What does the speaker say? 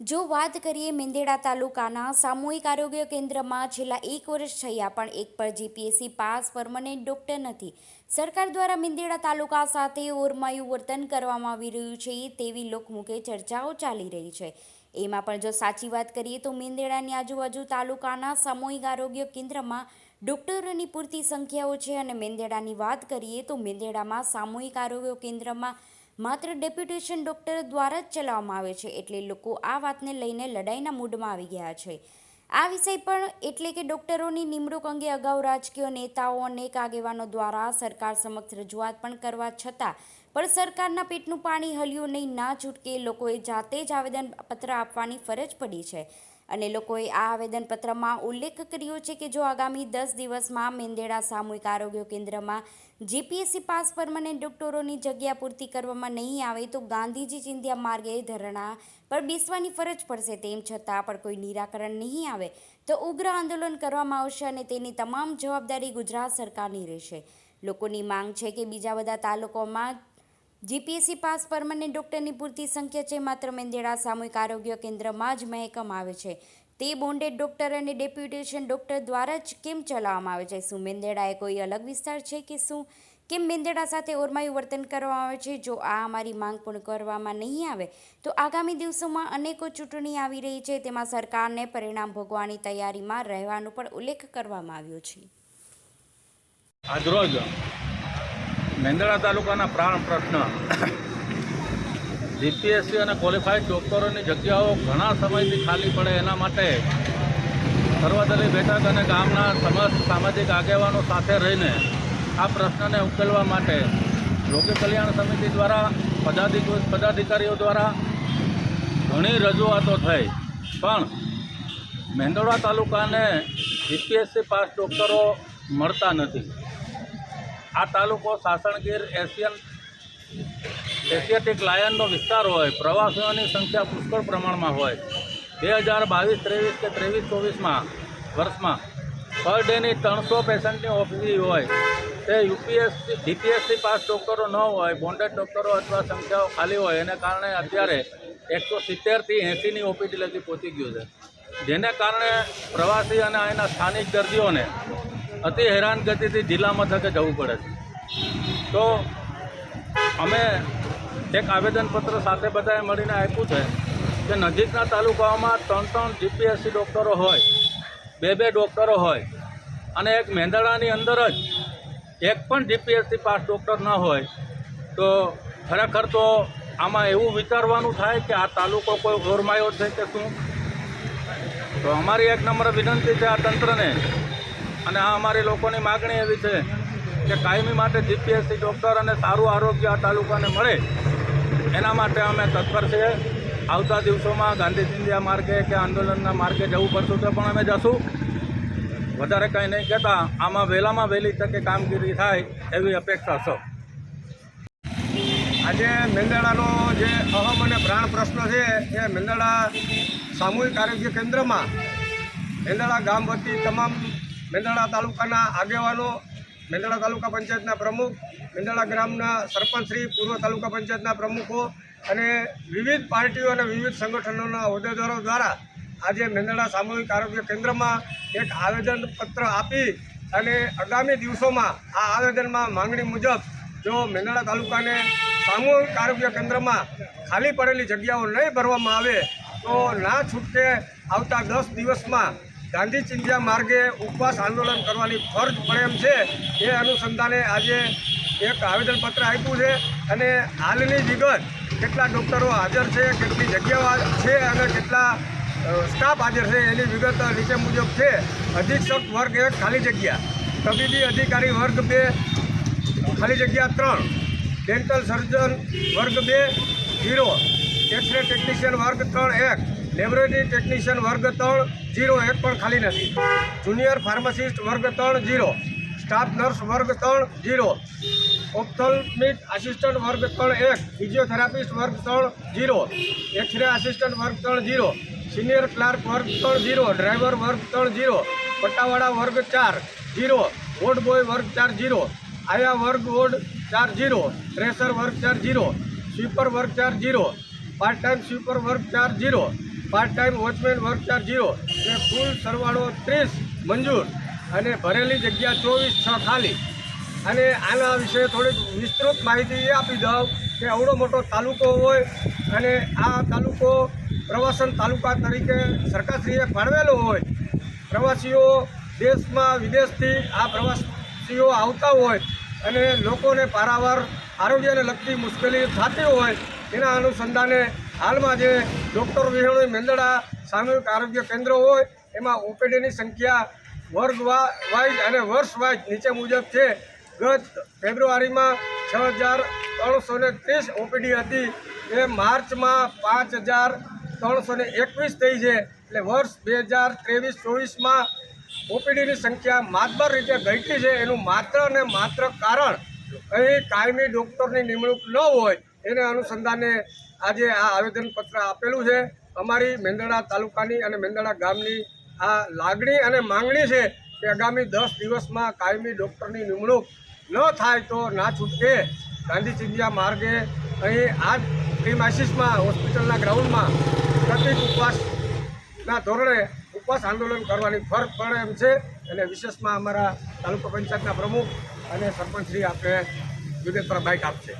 જો વાત કરીએ મેંદેડા તાલુકાના સામૂહિક આરોગ્ય કેન્દ્રમાં છેલ્લા એક વર્ષ થયા પણ એક પર જીપીએસસી પાસ પરમનન્ટ ડોક્ટર નથી. સરકાર દ્વારા મેંદેડા તાલુકા સાથે ઓરમાયું વર્તન કરવામાં આવી રહ્યું છે તેવી લોકમુખે ચર્ચાઓ ચાલી રહી છે. એમાં પણ જો સાચી વાત કરીએ તો મેંદેડાની આજુબાજુ તાલુકાના સામૂહિક આરોગ્ય કેન્દ્રમાં ડોક્ટરોની પૂરતી સંખ્યાઓ છે અને મેંદેડાની વાત કરીએ તો મેંદેડામાં સામૂહિક આરોગ્ય કેન્દ્રમાં માત્ર ડેપ્યુટેશન ડૉક્ટર દ્વારા જ ચલાવવામાં આવે છે, એટલે લોકો આ વાતને લઈને લડાઈના મૂડમાં આવી ગયા છે. આ વિષય પણ એટલે કે ડૉક્ટરોની નિમણૂક અંગે અગાઉ રાજકીય નેતાઓ અનેક આગેવાનો દ્વારા સરકાર સમક્ષ રજૂઆત પણ કરવા છતાં પણ સરકારના પેટનું પાણી હલ્યું નહીં, ના છૂટકે લોકોએ જાતે જ આવેદનપત્ર આપવાની ફરજ પડી છે. અને લોકોએ આ આવેદનપત્રમાં ઉલ્લેખ કર્યો છે કે જો આગામી દસ દિવસમાં મેંદેડા સામૂહિક આરોગ્ય કેન્દ્રમાં જીપીએસસી પાસ પરમાનન્ટ ડોક્ટરોની જગ્યા પૂર્તિ કરવામાં નહીં આવે તો ગાંધીજી ચિંધ્યા માર્ગે ધરણા પર બેસવાની ફરજ પડશે તેમ છતાં પણ કોઈ નિરાકરણ નહીં આવે. તો ઉગ્ર આંદોલન કરવામાં આવશે અને તેની તમામ જવાબદારી ગુજરાત સરકારની રહેશે. લોકોની માંગ છે કે બીજા બધા તાલુકાઓમાં જીપીએસસી પાસ પરમનન્ટ ડૉક્ટરની પૂરતી સંખ્યા છે, માત્ર મેંદેડા સામૂહિક આરોગ્ય કેન્દ્રમાં જ મહેકમ આવે છે. તે બોન્ડેડ ડોક્ટર અને ડેપ્યુટેશન ડોક્ટર દ્વારા જ કેમ ચલાવવામાં આવે છે? શું મેંદેડા એ કોઈ અલગ વિસ્તાર છે કે શું? કેમ મેંદેડા સાથે ઓરમાયું વર્તન કરવામાં આવે છે? જો આ અમારી માંગ પૂર્ણ કરવામાં નહીં આવે, તો આગામી દિવસોમાં અનેકો ચૂંટણી આવી રહી છે. તેમાં સરકારને પરિણામ ભોગવાની તૈયારીમાં રહેવાનો પણ ઉલ્લેખ કરવામાં આવ્યો છે. આજરોજ મેંદડા તાલુકાના પ્રાણ પ્રશ્ન. જીપીએસસી અને ક્વોલિફાઈડ ડોક્ટરોની જગ્યાઓ ઘણા સમયથી ખાલી પડે એના માટે સર્વદલીય બેઠક અને ગામના સમસ્ત સામાજિક આગેવાનો સાથે રહીને આ પ્રશ્નને ઉકેલવા માટે રોગી કલ્યાણ સમિતિ દ્વારા, પદાધિક, પદાધિકારીઓ દ્વારા ઘણી રજૂઆતો થઈ. પણ મેંદોડા તાલુકાને જીપીએસસી પાસ ડોક્ટરો મળતા નથી. આ તાલુકો સાસણગીર એશિયન એશિયાટિક લાયનનો વિસ્તાર હોય, પ્રવાસીઓની સંખ્યા પુષ્કળ પ્રમાણમાં હોય. બે હજાર બાવીસ, ત્રેવીસ કે ત્રેવીસ ચોવીસમાં વર્ષમાં પર ડેની ત્રણસો પેશન્ટની ઓફિસી હોય. તે યુપીએસસી જીપીએસસી પાસ ડૉક્ટરો ન હોય, બોન્ડેડ ડૉક્ટરો અથવા સંખ્યાઓ ખાલી હોય, એને કારણે અત્યારે એકસો સિત્તેરથી એંસીની ઓપીડી લગી પહોંચી ગયું છે. જેને કારણે પ્રવાસી અને અહીંના સ્થાનિક દર્દીઓને અતિ હેરાનગતિથી જિલ્લા મથકે જવું પડે છે. તો અમે એક આવેદનપત્ર સાથે બધાએ મળીને આપ્યું છે કે નજીકના તાલુકાઓમાં ત્રણ ત્રણ જીપીએસસી ડૉક્ટરો હોય, બે બે ડૉક્ટરો હોય અને એક મેંદડાની અંદર જ એક પણ જીપીએસસી પાસ ડૉક્ટર ન હોય, તો ખરેખર તો આમાં એવું વિચારવાનું થાય કે આ તાલુકો કોઈ ગોરમાયો છે કે શું? તો અમારી એક નંબર વિનંતી છે આ તંત્રને અને આ અમારી લોકોની માગણી એવી છે કે કાયમી માટે જીપીએસસી ડૉક્ટર અને સારું આરોગ્ય આ તાલુકાને મળે. એના માટે અમે તત્પર છીએ. આવતા દિવસોમાં ગાંધી ચિંધ્યા માર્ગે કે આંદોલનના માર્ગે જવું પડતું તો પણ અમે જશું. વધારે કંઈ નહીં કહેતા, આમાં વહેલામાં વહેલી તકે કામગીરી થાય એવી અપેક્ષા છે. આજે મેંદડાનો જે અહમ અને પ્રાણ પ્રશ્ન છે, એ મેંદડા સામૂહિક આરોગ્ય કેન્દ્રમાં, મેંદડા ગામ વતી તમામ મેંદડા તાલુકાના આગેવાનો મેંદરડા તાલુકા પંચાયતના પ્રમુખ મેંદરડા ગ્રામના સરપંચશ્રી પૂર્વ તાલુકા પંચાયતના પ્રમુખો અને વિવિધ પાર્ટીઓ અને વિવિધ સંગઠનોના હોદ્દેદારો દ્વારા આજે મેંદડા સામૂહિક આરોગ્ય કેન્દ્રમાં એક આવેદનપત્ર આપી અને આગામી દિવસોમાં આ આવેદનમાં માંગણી મુજબ જો મેંદડા તાલુકાને સામૂહિક આરોગ્ય કેન્દ્રમાં ખાલી પડેલી જગ્યાઓ નહીં ભરવામાં આવે, તો ના છૂટકે આવતા દસ દિવસમાં ગાંધી ચિંધ્યા માર્ગે ઉપવાસ આંદોલન કરવાની ફરજ પડે એમ છે, એ અનુસંધાને આજે એક આવેદનપત્ર આપ્યું છે અને હાલની વિગત કેટલા ડૉક્ટરો હાજર છે, કેટલી જગ્યાઓ છે અને કેટલા સ્ટાફ હાજર છે એની વિગત નીચે મુજબ છે. અધિક્ષક વર્ગ એક, ખાલી જગ્યા. તબીબી અધિકારી વર્ગ બે, ખાલી જગ્યા ત્રણ. ડેન્ટલ સર્જન વર્ગ બે ઝીરો એક્સરે ટેકનિશિયન વર્ગ ત્રણ, એક. લેબોરેટરી ટેકનિશિયન વર્ગ ત્રણ ઝીરો એક પણ ખાલી નથી. જુનિયર ફાર્માસિસ્ટ વર્ગ ત્રણ ઝીરો સ્ટાફ નર્સ વર્ગ ત્રણ ઝીરો ઓપ્થોલ્મિક આસિસ્ટન્ટ વર્ગ ત્રણ એક. ફિઝિયોથેરાપિસ્ટ વર્ગ ત્રણ ઝીરો એક્સરે આસિસ્ટન્ટ વર્ગ ત્રણ જીરો. સિનિયર ક્લાર્ક વર્ગ ત્રણ ઝીરો ડ્રાઈવર વર્ગ ત્રણ ઝીરો પટ્ટાવાળા વર્ગ ચાર ઝીરો વોર્ડ બોય વર્ગ ચાર ઝીરો આયા વર્ગ વોર્ડ ચાર ઝીરો ટ્રેસર વર્ગ ચાર ઝીરો સ્વીપર વર્ગ ચાર ઝીરો પાર્ટ ટાઈમ સ્વીપર વર્ગ ચાર zero part time watchman work charge zero એ કુલ સરવાળો ત્રીસ, મંજૂર. અને ભરેલી જગ્યા ચોવીસ, છ ખાલી. અને આના વિશે થોડીક વિસ્તૃત માહિતી એ આપી દઉં કે અવડો મોટો તાલુકો હોય અને આ તાલુકો પ્રવાસન તાલુકા તરીકે સરકારશ્રીએ ફાળવેલો હોય. પ્રવાસીઓ દેશમાં વિદેશથી આ પ્રવાસીઓ આવતા હોય અને લોકોને પારાવાર આરોગ્યને લગતી મુશ્કેલી થતી હોય એના અનુસંધાને હાલમાં જે ડૉક્ટર વિહણોઈ મેંદડા, સામૂહિક આરોગ્ય કેન્દ્ર હોય, એમાં ઓપીડીની સંખ્યા વર્ગ વાઇઝ અને વર્ષ વાઇઝ નીચે મુજબ છે. ગત ફેબ્રુઆરીમાં છ હજાર ત્રણસો ને ત્રીસ ઓપીડી હતી. એ માર્ચમાં પાંચ હજાર ત્રણસો ને એકવીસ થઈ છે. એટલે વર્ષ બે હજાર ત્રેવીસ ચોવીસમાં ઓપીડીની સંખ્યા માતબર રીતે ઘટી છે. એનું માત્ર ને માત્ર કારણ અહીં કાયમી ડૉક્ટરની નિમણૂક ન હોય, એને અનુસંધાને આજે આ આવેદનપત્ર આપેલું છે. અમારી મેંદરડા તાલુકાની અને મેંદરડા ગામની આ લાગણી અને માંગણી છે કે આગામી દસ દિવસમાં કાયમી ડૉક્ટરની નિમણૂક ન થાય તો ના છૂટકે ગાંધી ચિંધિયા માર્ગે અહીં આ પ્રીમાઇસીસમાં હોસ્પિટલના ગ્રાઉન્ડમાં પ્રતિક ઉપવાસના ધોરણે ઉપવાસ આંદોલન કરવાની ફરજ પડે એમ છે. અને વિશેષમાં અમારા તાલુકા પંચાયતના પ્રમુખ અને સરપંચશ્રી આપણે વિગતવાર બાઇક આપશે